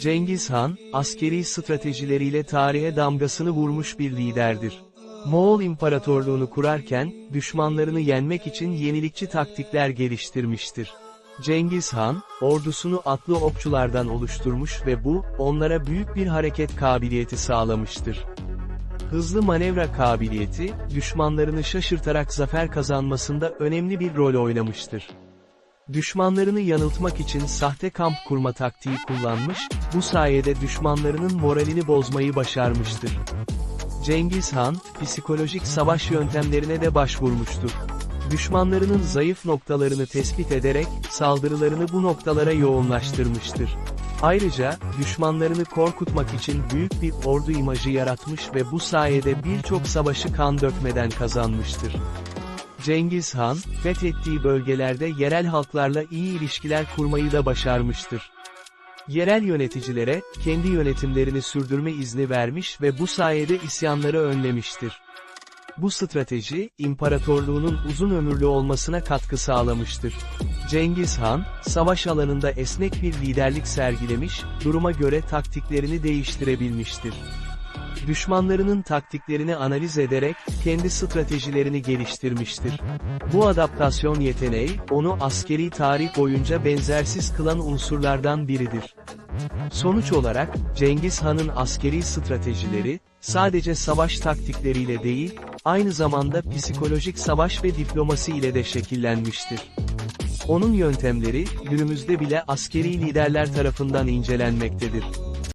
Cengiz Han, askeri stratejileriyle tarihe damgasını vurmuş bir liderdir. Moğol İmparatorluğunu kurarken, düşmanlarını yenmek için yenilikçi taktikler geliştirmiştir. Cengiz Han, ordusunu atlı okçulardan oluşturmuş ve bu, onlara büyük bir hareket kabiliyeti sağlamıştır. Hızlı manevra kabiliyeti, düşmanlarını şaşırtarak zafer kazanmasında önemli bir rol oynamıştır. Düşmanlarını yanıltmak için sahte kamp kurma taktiği kullanmış, bu sayede düşmanlarının moralini bozmayı başarmıştır. Cengiz Han, psikolojik savaş yöntemlerine de başvurmuştur. Düşmanlarının zayıf noktalarını tespit ederek, saldırılarını bu noktalara yoğunlaştırmıştır. Ayrıca, düşmanlarını korkutmak için büyük bir ordu imajı yaratmış ve bu sayede birçok savaşı kan dökmeden kazanmıştır. Cengiz Han, fethettiği bölgelerde yerel halklarla iyi ilişkiler kurmayı da başarmıştır. Yerel yöneticilere, kendi yönetimlerini sürdürme izni vermiş ve bu sayede isyanları önlemiştir. Bu strateji, imparatorluğunun uzun ömürlü olmasına katkı sağlamıştır. Cengiz Han, savaş alanında esnek bir liderlik sergilemiş, duruma göre taktiklerini değiştirebilmiştir. Düşmanlarının taktiklerini analiz ederek, kendi stratejilerini geliştirmiştir. Bu adaptasyon yeteneği, onu askeri tarih boyunca benzersiz kılan unsurlardan biridir. Sonuç olarak, Cengiz Han'ın askeri stratejileri, sadece savaş taktikleriyle değil, aynı zamanda psikolojik savaş ve diplomasi ile de şekillenmiştir. Onun yöntemleri, günümüzde bile askeri liderler tarafından incelenmektedir.